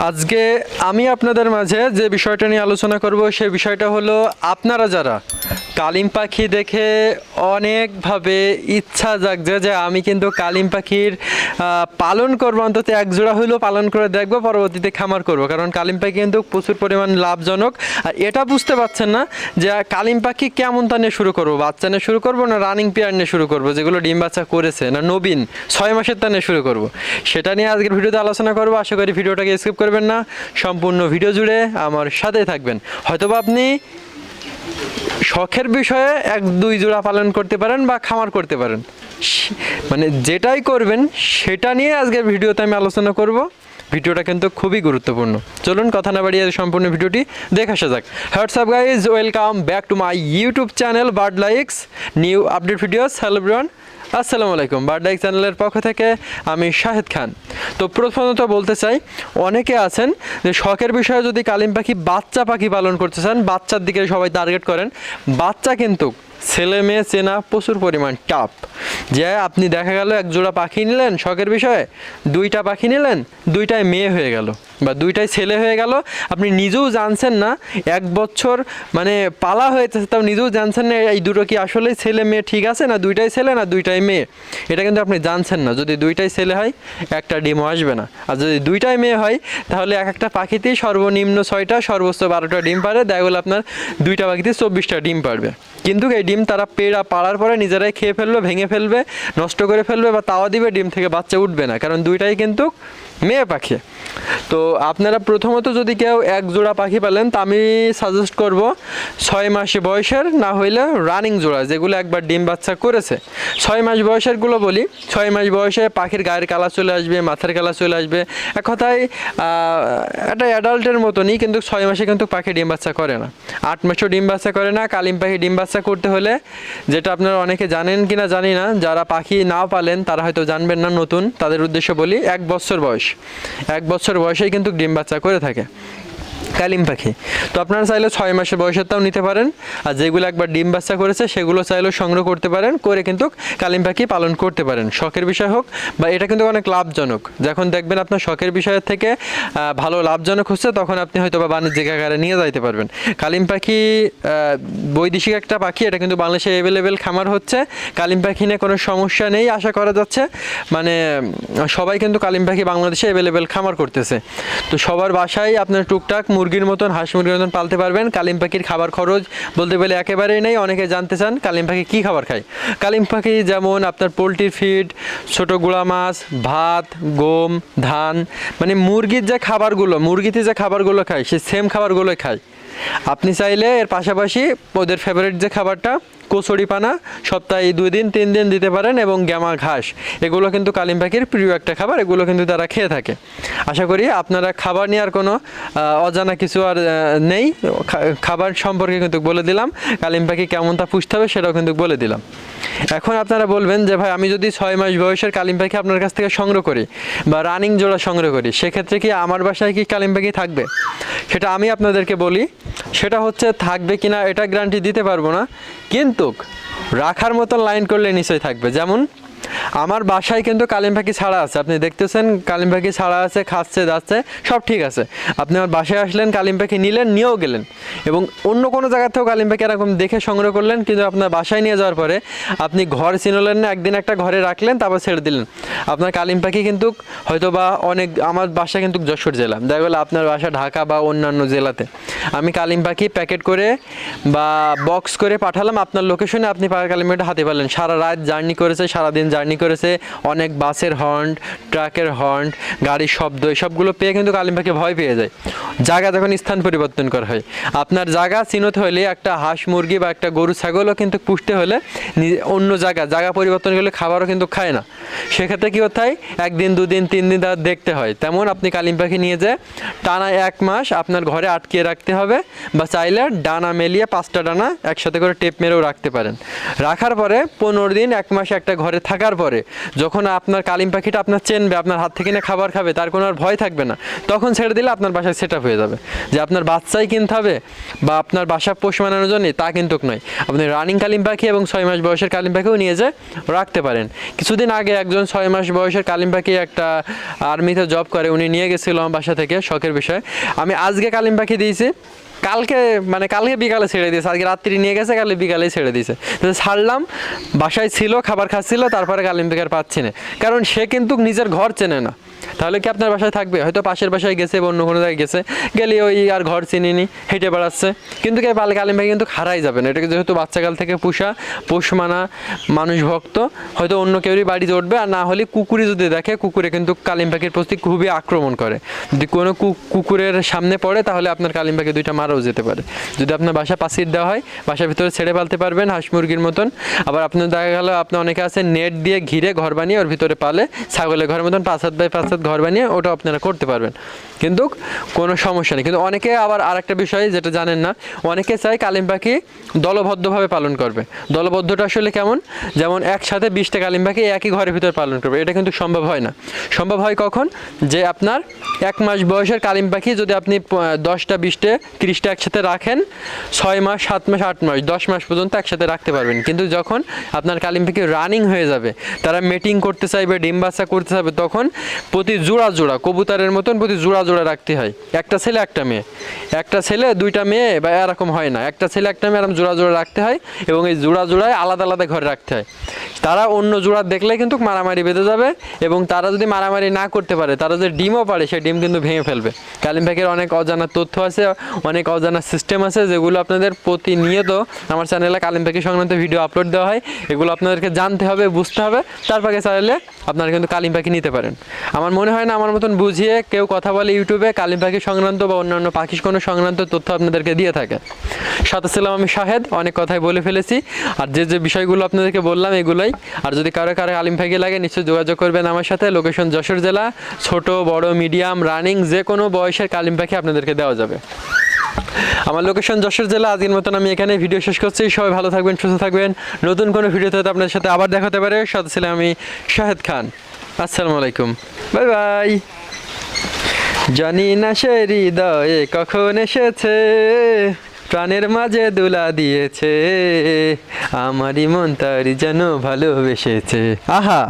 আজকে আমি আপনাদের মাঝে যে বিষয়টা নিয়ে আলোচনা করব সে বিষয়টা হলো আপনারা যারা কালিম পাখি দেখে অনেকভাবে ইচ্ছা জাগছে যে আমি কিন্তু কালিম পাখির পালন করব। অন্তত এক জোড়া হইলেও পালন করে দেখব, পরবর্তীতে খামার করব। কারণ কালিম পাখি কিন্তু প্রচুর পরিমাণ লাভজনক। আর এটা বুঝতে পারছেন না যে কালিম পাখি কেমন তা নিয়ে শুরু করব? বাচ্চা নিয়ে শুরু করব না রানিং পেয়ার নিয়ে শুরু করব? যেগুলো ডিম বাচ্চা করেছে না নবীন, ছয় মাসের তা নিয়ে শুরু করব। সেটা নিয়ে আজকের ভিডিওতে আলোচনা করব। আশা করি ভিডিওটাকে স্কিপ করবেন না। সম্পূর্ণ ভিডিও জুড়ে আমার সাথে থাকবেন। হয়তোবা আপনি শখের বিষয়ে এক, দুই জোড়া পালন করতে পারেন বা খামার করতে পারেন। মানে যেটাই করবেন, সেটা নিয়ে আজকের ভিডিওতে আমি আলোচনা করব। ভিডিওটা কিন্তু খুবই গুরুত্বপূর্ণ। চলুন কথা না বাড়িয়ে সম্পূর্ণ ভিডিওটি দেখে আসা যাক। WhatsApp guys welcome back to my YouTube channel bird likes new update videos hello ব্রিওয়ান আসসালামু আলাইকুম বার্ডাইক চ্যানেলের পক্ষ থেকে আমি শাহেদ খান। তো প্রথমত বলতে চাই, অনেকে আছেন যে শখের বিষয়ে যদি কালিম পাখি বাচ্চা পাখি পালন করতে চান, বাচ্চার দিকে সবাই টার্গেট করেন। বাচ্চা কিন্তু ছেলে মেয়ে চেনা, প্রচুর পরিমাণ টাপ যে আপনি দেখা গেল এক জোড়া পাখি নিলেন, শখের বিষয়ে, দুইটা পাখি নিলেন, দুইটাই মেয়ে হয়ে গেল বা দুইটাই ছেলে হয়ে গেল। আপনি নিজেও জানছেন না, এক বছর মানে পালা হয়েছে, তাও নিজেও জানছেন না এই দুটো কি আসলেই ছেলে মেয়ে ঠিক আছে না দুইটাই ছেলে না দুইটাই মেয়ে? এটা কিন্তু আপনি জানছেন না, যদি দুইটাই ছেলে হয়, একটা ডিমও আসবে না। আর যদি দুইটাই মেয়ে হয়, তাহলে এক একটা পাখিতেই সর্বনিম্ন ছয়টা, সর্বোচ্চ বারোটা ডিম পারে। দেখা গেলো আপনার দুইটা পাখিতে চব্বিশটা ডিম পারবে। কিন্তু এই ডিম তারা পেড়া পাড়ার পরে নিজেরাই খেয়ে ফেলবে ভেঙে ফেলবে, নষ্ট করে ফেলবে বা তাওয়া দিবে, ডিম থেকে বাচ্চা উঠবে না। কারণ দুইটাই কিন্তু মেয়ে পাখি। তো আপনারা প্রথমত যদি কেউ এক জোড়া পাখি পালেন, তা আমি সাজেস্ট করব ছয় মাস বয়সের, না হইলে রানিং জোড়া, যেগুলো একবার ডিম বাচ্চা করেছে। ছয় মাস বয়সেরগুলো বলি, ছয় মাস বয়সে পাখির গায়ের কালা চলে আসবে, মাথার কালা চলে আসবে। এক কথায় একটা অ্যাডাল্টের মতনই, কিন্তু ছয় মাসে কিন্তু পাখি ডিম বাচ্চা করে না। আট মাসেও ডিম বাচ্চা করে না, কালিম পাখি ডিম বাচ্চা করতে হলে, যেটা আপনারা অনেকে জানেন কি না জানি না, যারা পাখি না পালেন, তারা হয়তো জানবেন না নতুন। তাদের উদ্দেশ্য বলি, এক বছর বয়স। এক বছর বয়সেই কিন্তু ডিম বাচ্চা করে থাকে। কালিম পাখি। তো আপনারা চাইলে ছয় মাসের বয়সেরটাও নিতে পারেন। আর যেগুলো একবার ডিম বাচ্চা করেছে, সেগুলো চাইলেও সংগ্রহ করতে পারেন, করে কিন্তু কালিম পাখি পালন করতে পারেন। শখের বিষয় হোক, বা এটা কিন্তু অনেক লাভজনক। যখন দেখবেন আপনার শখের বিষয়ের থেকে ভালো লাভজনক হচ্ছে, তখন আপনি হয়তো বা বাণিজ্যিক আকারে নিয়ে যাইতে পারবেন। কালিম পাখি বৈদেশিক একটা পাখি, এটা কিন্তু বাংলাদেশে অ্যাভেলেবেল খামার হচ্ছে। কালিম পাখি নিয়ে কোনো সমস্যা নেই, আশা করা যাচ্ছে। মানে সবাই কিন্তু কালিম পাখি বাংলাদেশে অ্যাভেলেবেল খামার করতেছে। তো সবার বাসায় আপনার টুকটাক মুরগির মতন, হাঁস মুরগির মতন পালতে পারবেন। কালিম পাখির খাবার খরচ বলতে গেলে একেবারেই নেই, অনেকে জানতে চান কালিম পাখি কী খাবার খায়। কালিম পাখি যেমন আপনার পোলট্রির ফিড, ছোটো গুঁড়া মাছ, ভাত, গম, ধান মানে মুরগির যে খাবারগুলো, মুরগিতে যে খাবারগুলো খায় সে সেম খাবারগুলোই খায়। আপনি চাইলে এর পাশাপাশি ওদের ফেভারিট যে খাবারটা, কচুরি পানা, সপ্তাহে দুই দিন, তিন দিন দিতে পারেন এবং গ্যামা ঘাস। এগুলো কিন্তু কালিম পাখির প্রিয় একটা খাবার, এগুলো কিন্তু তারা খেয়ে থাকে। আশা করি আপনারা খাবার নিয়ে আর কোনো অজানা কিছু আর নেই। খাবার সম্পর্কে কিন্তু বলে দিলাম। কালিম পাখি কেমন তা পুষতে হবে সেটাও কিন্তু বলে দিলাম। এখন আপনারা বলবেন যে, ভাই, আমি যদি ছয় মাস বয়সের কালিম পাখি আপনার কাছ থেকে সংগ্রহ করি বা রানিং জোড়া সংগ্রহ করি, সেক্ষেত্রে কি আমার বাসায় কি কালিম পাখি থাকবে? সেটা আমি আপনাদেরকে বলি। সেটা হচ্ছে, থাকবে কি না এটা গ্যারান্টি দিতে পারব না। কিন্তু রাখার মতন লাইন করলে নিশ্চয়ই থাকবে। যেমন আমার বাসায় কিন্তু কালিম পাখি ছাড়া আছে। আপনি দেখতেছেন কালিম পাখি ছাড়া আছে, খাচ্ছে, যাচ্ছে, সব ঠিক আছে। আপনি আমার বাসায় আসলেন, কালিম পাখি নিলেন, নিয়েও গেলেন। এবং অন্য কোনো জায়গা থেকেও কালিম পাখি এরকম দেখে সংগ্রহ করলেন, কিন্তু আপনার বাসায় নিয়ে যাওয়ার পরে আপনি ঘর চিনলেন না, একদিন একটা ঘরে রাখলেন, তারপর ছেড়ে দিলেন। আপনার কালিম পাখি কিন্তু হয়তো বা অনেক, আমার বাসা কিন্তু যশোর জেলা। দেখা গেলো আপনার বাসা ঢাকা বা অন্যান্য জেলাতে। আমি কালিম পাখি প্যাকেট করে বা বক্স করে পাঠালাম, আপনার লোকেশনে আপনি কালিম পাখিটা হাতে পারলেন। সারা রাত জার্নি করেছে, সারাদিন জার্নি করেছে, অনেক বাসের হর্ন ট্রাকের হর্ন গাড়ির শব্দ, এসবগুলো পেয়ে কিন্তু কালিম পাখি ভয় পেয়ে যায়। জায়গা যখন স্থান পরিবর্তন করা হয়। আপনার জায়গা চিনতে হলে একটা হাঁস মুরগি বা একটা গরু, ছাগলও কিন্তু পুষতে হলে অন্য জায়গা জায়গা পরিবর্তন করলে খাবারও কিন্তু খায় না। সেক্ষেত্রে কী হয়? একদিন, দুদিন, তিন দিন তার দেখতে হয়। তেমন আপনি কালিম পাখি নিয়ে যে টানা এক মাস আপনার ঘরে আটকিয়ে রাখতে হবে বা চাইলে ডানা মেলিয়ে পাঁচটা ডানা একসাথে করে টেপ মেরেও রাখতে পারেন। রাখার পরে পনেরো দিন, এক মাস একটা ঘরে থাকার চেনার পরে। যখন আপনার কালিম পাখিটা আপনার চেনবে, আপনার হাত থেকে না খাবার খাবে, তার কোনো আর ভয় থাকবে না। তখন ছেড়ে দিলে আপনার বাসায় সেট হয়ে যাবে। যে আপনার বাচ্চাই কিনতে হবে বা আপনার বাসা পোষ মানানোর জন্য তা কিন্তু নয়। আপনি রানিং কালিম পাখি এবং ছয় মাস বয়সের কালিম পাখিও নিয়ে যে রাখতে পারেন। কিছুদিন আগে একজন ছয় মাস বয়সের কালিম পাখি একটা আর্মিতে জব করে, উনি নিয়ে গেছিল আমার বাসা থেকে, শখের বিষয়। আমি আজকে কালিম পাখি দিয়েছি। কালকে মানে কালকে বিকালে ছেড়ে দিয়েছে। আজকে রাত্রি নিয়ে গেছে কালে বিকালে ছেড়ে দিয়েছে। তো ছাড়লাম, বাসায় ছিল, খাবার খাচ্ছিল, তারপরে কালিম পাখি পাচ্ছি না। কারণ সে কিন্তু নিজের ঘর চেনে না। তাহলে কি আপনার বাসায় থাকবে? হয়তো পাশের বাসায় গেছে বা অন্য কোনো জায়গায় গেছে। গেলে ওই আর ঘর চিনিনি, হেঁটে বেড়াচ্ছে। কিন্তু কে পালে কালিম ভাই কিন্তু হারাই যাবে না। এটাকে যেহেতু বাচ্চাকাল থেকে পুষা, পোষ মানা মানুষ ভক্ত, হয়তো অন্য কেউরই বাড়িতে উঠবে। আর না হলে কুকুরে যদি দেখে, কুকুরে কিন্তু কালিম পাখির প্রতি খুবই আক্রমণ করে। যদি কোনো কুকুরের সামনে পড়ে, তাহলে আপনার কালিম পাখি দুইটা মারাও যেতে পারে। যদি আপনার বাসা পাসির দেওয়া হয়, বাসার ভিতরে ছেড়ে পালতে পারবেন, হাঁস মুরগির মতন। আবার আপনার দেখা গেল, আপনার অনেকে আছে, নেট দিয়ে ঘিরে ঘর বানিয়ে ওর ভিতরে পালে, ছাগলের ঘরের মতন পাঁচ হাত বাই পাঁচ হাত ঘর বানিয়ে ওটা আপনারা করতে পারবেন। কিন্তু কোনো সমস্যা নেই। কিন্তু অনেকে আবার আরেকটা বিষয় যেটা জানেন না, অনেকে চায় কালিম পাখি দলবদ্ধভাবে পালন করবে। দলবদ্ধটা আসলে কেমন? যেমন একসাথে বিশটা কালিম পাখি একই ঘরের ভিতরে পালন করবে। এটা কিন্তু সম্ভব হয় না। সম্ভব হয় কখন? যে আপনার এক মাস বয়সের কালিম পাখি যদি আপনি দশটা, বিশটা তিরিশটা একসাথে রাখেন, ছয় মাস, সাত মাস, আট মাস, দশ মাস পর্যন্ত একসাথে রাখতে পারবেন। কিন্তু যখন আপনার কালিম পাখি রানিং হয়ে যাবে, তারা মিটিং করতে চাইবে, ডিম বাচ্চা করতে চাইবে, তখন প্রতি জোড়া জোড়া, কবুতরের মতন প্রতি জোড়া জোড়া রাখতে হয়। একটা ছেলে, একটা মেয়ে। একটা ছেলে, দুইটা মেয়ে বা এরকম হয় না। একটা ছেলে, একটা মেয়ে এরকম জোড়া জোড়া রাখতে হয় এবং এই জোড়া জোড়ায় আলাদা আলাদা ঘরে রাখতে হয়। তারা অন্য জোড়া দেখলে কিন্তু মারামারি বেঁধে যাবে এবং তারা যদি মারামারি না করতে পারে, তারা যে ডিমও পারে, সেই ডিম কিন্তু ভেঙে ফেলবে। কালিম পাখির অনেক অজানা তথ্য আছে, অনেক অজানা সিস্টেম আছে যেগুলো আপনাদের প্রতিনিয়ত আমার চ্যানেলে কালিম পাখি সংক্রান্ত ভিডিও আপলোড দেওয়া হয়। এগুলো আপনাদেরকে জানতে হবে, বুঝতে হবে। তারপরে চাইলে আপনারা কিন্তু কালিম পাখি নিতে পারেন। আমার মনে হয় না, আমার মতন বুঝিয়ে কেউ কথা বলে ইউটিউবে কালিম পাখি সংক্রান্ত বা অন্যান্য পাখি কোনো সংক্রান্ত তথ্য আপনাদেরকে দিয়ে থাকে। সাথে ছিলাম আমি শাহেদ, অনেক কথাই বলে ফেলেছি। আর যে যে বিষয়গুলো আপনাদেরকে বললাম এগুলোই। আর যদি কারও কারও আলিম পাখি লাগে, নিশ্চয়ই যোগাযোগ করবেন আমার সাথে। লোকেশন যশোর জেলা, ছোট, বড় মিডিয়াম রানিং যে কোনো বয়সের কালিম পাখি আপনাদেরকে দেওয়া যাবে। আমার লোকেশন যশোর জেলা আজকের মতন আমি এখানে ভিডিও শেষ করছি। সবাই ভালো থাকবেন, সুস্থ থাকবেন। নতুন কোনো ভিডিওতে আপনাদের সাথে আবার দেখাতে পারে। সাথে ছিলাম আমি শাহেদ খান। আসসালামু আলাইকুম। Bye bye. জানি না সে হৃদয়ে কখন এসেছে, প্রাণের মাঝে দুলা দিয়েছে। আমারই মন তারি যেন ভালোবেসেছে। আহা!